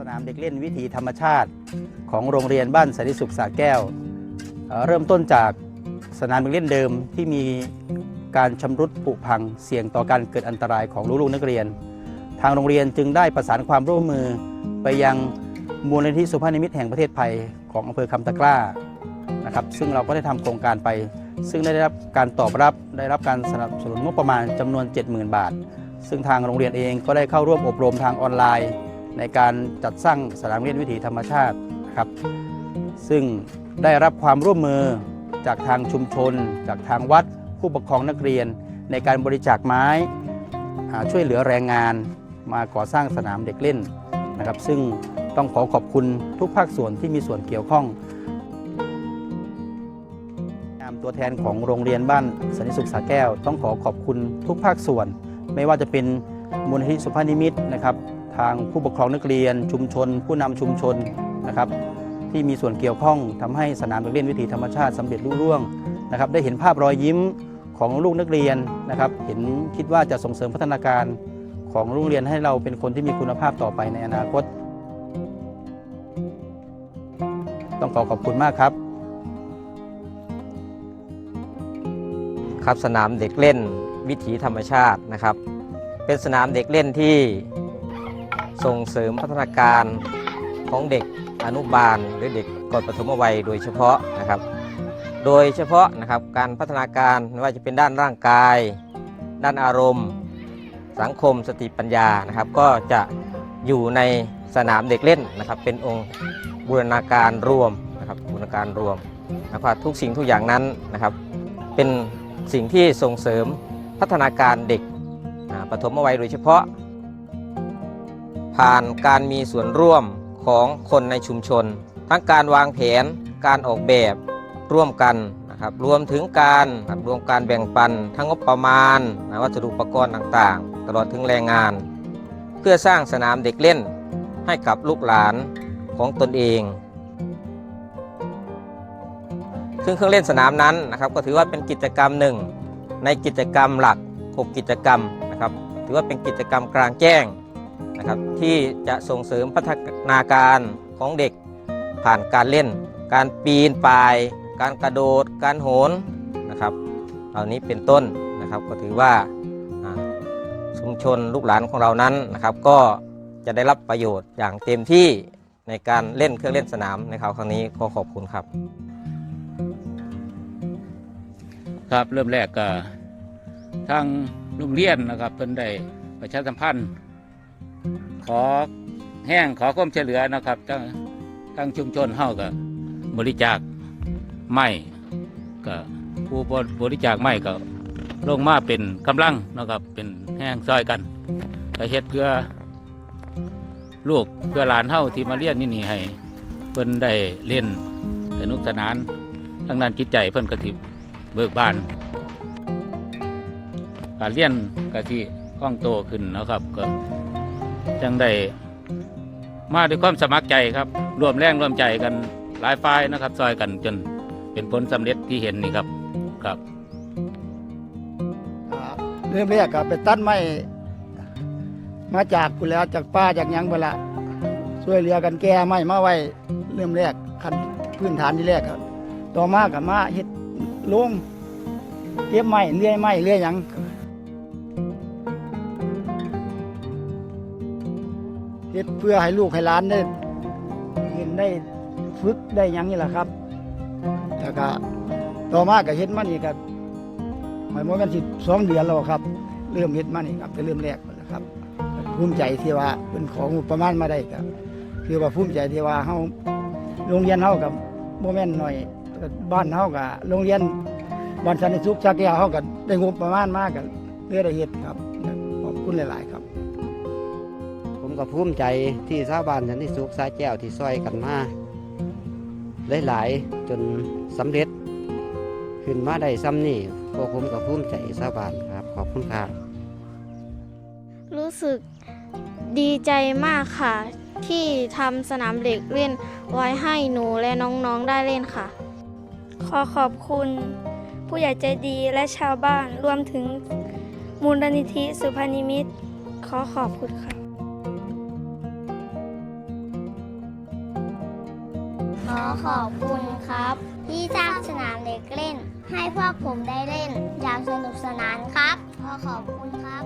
สนามเด็กเล่นวิถีธรรมชาติของโรงเรียนบ้านสันติสุขสาแก้วเเริ่มต้นจากสนามเด็กเล่นเดิมที่มีการชำรุดผุพังเสี่ยงต่อการเกิดอันตรายของลูกๆนักเรียน ทางโรงเรียนจึงได้ประสานความร่วมมือไปยังมูลนิธิสุภาพนิมิตแห่งประเทศไทยของอำเภอคำตะกร้านะครับซึ่งเราก็ได้ทำโครงการไป ซึ่งได้รับการตอบรับได้รับการสนับสนุนงบประมาณจำนวน 70,000 บาท ซึ่งทางโรงเรียนเองก็ได้เข้าร่วมอบรมทางออนไลน์ ในการจัดสร้างสนามเรียนวิถีธรรมชาตินะครับ ซึ่งได้รับความร่วมมือจากทางชุมชน จากทางวัด ผู้ปกครองนักเรียน ในการบริจาคไม้ช่วยเหลือแรงงานมาก่อสร้างสนามเด็กเล่นนะครับ ซึ่งต้องขอขอบคุณทุกภาคส่วนที่มีส่วนเกี่ยวข้องนามตัวแทนของโรงเรียนบ้านสันติสุขสาแก้ว ต้องขอขอบคุณทุกภาคส่วน ไม่ว่าจะเป็นมูลนิธิสุภานิมิตนะครับ ทางผู้ปกครองนักเรียน ชุมชน ผู้นำชุมชนนะครับที่มีส่วนเกี่ยวข้องทำให้สนามเด็กเล่นวิถีธรรมชาติสำเร็จรุ่ร่วงนะครับได้เห็นภาพรอยยิ้มของลูกนักเรียนนะครับเห็นคิดว่าจะส่งเสริมพัฒนาการของโรงเรียนให้เราเป็นคนที่มีคุณภาพต่อไปในอนาคต ต้องขอขอบคุณมากครับ ครับสนามเด็กเล่นวิถีธรรมชาตินะครับ เป็นสนามเด็กเล่นที่ ส่งเสริมพัฒนาการของเด็กอนุบาลหรือเด็กก่อนปฐมวัยโดยเฉพาะนะครับ โดยเฉพาะนะครับการพัฒนาการไม่ว่าจะเป็นด้านร่างกาย ด้านอารมณ์ สังคมสติปัญญานะครับ ก็จะอยู่ในสนามเด็กเล่นนะครับ เป็นองค์บูรณาการรวมนะครับบูรณาการรวมนะครับทุกสิ่งทุกอย่างนั้นนะครับ เป็นสิ่งที่ส่งเสริมพัฒนาการเด็กปฐมวัยโดยเฉพาะ ผ่านการมีส่วนร่วมของคนในชุมชน ทั้งการวางแผนการออกแบบร่วมกันนะครับรวมถึงการรวมการแบ่งปัน ทั้งงบประมาณนะวัสดุอุปกรณ์ต่างๆ ตลอดถึงแรงงาน เพื่อสร้างสนามเด็กเล่นให้กับลูกหลานของตนเองซึ่งเครื่องเล่นสนามนั้นนะครับก็ถือว่าเป็นกิจกรรมหนึ่ง ในกิจกรรมหลัก 6 กิจกรรมนะครับถือว่าเป็นกิจกรรมกลางแจ้ง นะครับที่จะส่งเสริมพัฒนาการของเด็กผ่านการเล่น การปีนป่าย การกระโดด การโหนนะครับเหล่านี้เป็นต้นนะครับก็ถือว่าอ่าชุมชนลูกหลานของเรานั้นนะครับ ก็จะได้รับประโยชน์อย่างเต็มที่ในการเล่นเครื่องเล่นสนามในคราวครั้งนี้ขอขอบคุณครับ ครับเริ่มแรกก็ทางโรงเรียนนะครับเพิ่นได้ประชาสัมพันธ์ ขอแห้งขอความช่วยเหลือนะครับทั้งทั้งชุมชนเฮาก็บริจาคไม้ก็ผู้บริจาคไม้ก็ลงมาเป็นกำลังนะครับเป็นแห้งซอยกันก็เฮ็ดเพื่อลูกเพื่อหลานเฮาที่มาเรียนนี่นี่ให้เพิ่นได้เล่นสนุกสนานทั้งนั้นจิตใจเพิ่นก็สิเบิกบานการเรียนกะที่คล่องโตขึ้นนะครับก็ จังได้มาด้วยความสมัครใจครับรวมแรงรวมใจกันหลายฝ่ายนะครับซอยกันจนเป็นผลสำเร็จที่เห็นนี่ครับครับเริ่มแรกก็ไปตัดไม้มาจากกุแล้วจากป้าจากยังเวละช่วยเหลือกันแก้ไม้มาไว้เริ่มแรกขั้นพื้นฐานที่แรกครับ ต่อมากับมาเฮ็ดลงเก็บไม้เลื่อยไม้เลื่อยยัง เฮ็ดเพื่อให้ลูกให้หลานได้เห็นได้ฝึกได้หยังนี่แหละครับแล้วก็ต่อมาก็เฮ็ดมานี่ก็หมายว่ามันสิสองเดือนแล้วครับ เริ่มเฮ็ดมานี่ครับจะเริ่มแรกแล้วครับภูมิใจที่ว่าเป็นของงบประมาณมาได้ครับคือว่าภูมิใจที่ว่าเฮาโรงเรียนเฮากับโมเมนต์หน่อยบ้านเฮากับโรงเรียนบ้านสันติสุขชาแก้วเฮาก็ได้งบประมาณมากกันเพื่อได้เฮ็ดครับขอบคุณหลาย ๆ ครับ ก็ภูมิใจที่ชาวบ้านสันติสุขสายแก้วที่ซอยกันมาหลายๆจนสำเร็จ ขึ้นมาได้ซ้ำนี่พวกผมก็ภูมิใจชาวบ้านครับ ขอบคุณครับรู้สึกดีใจมากค่ะ ที่ทำสนามเด็กเล่นไว้ให้หนูและน้องๆได้เล่นค่ะ ขอขอบคุณ ผู้ใหญ่ใจดีและชาวบ้านรวมถึงมูลนิธิสุพรรณิมิตรขอขอบคุณค่ะ อขอบคุณครับ ที่สร้างสนามเด็กเล่น ให้พวกผมได้เล่นอย่างสนุกสนานครับ ขอขอบคุณครับ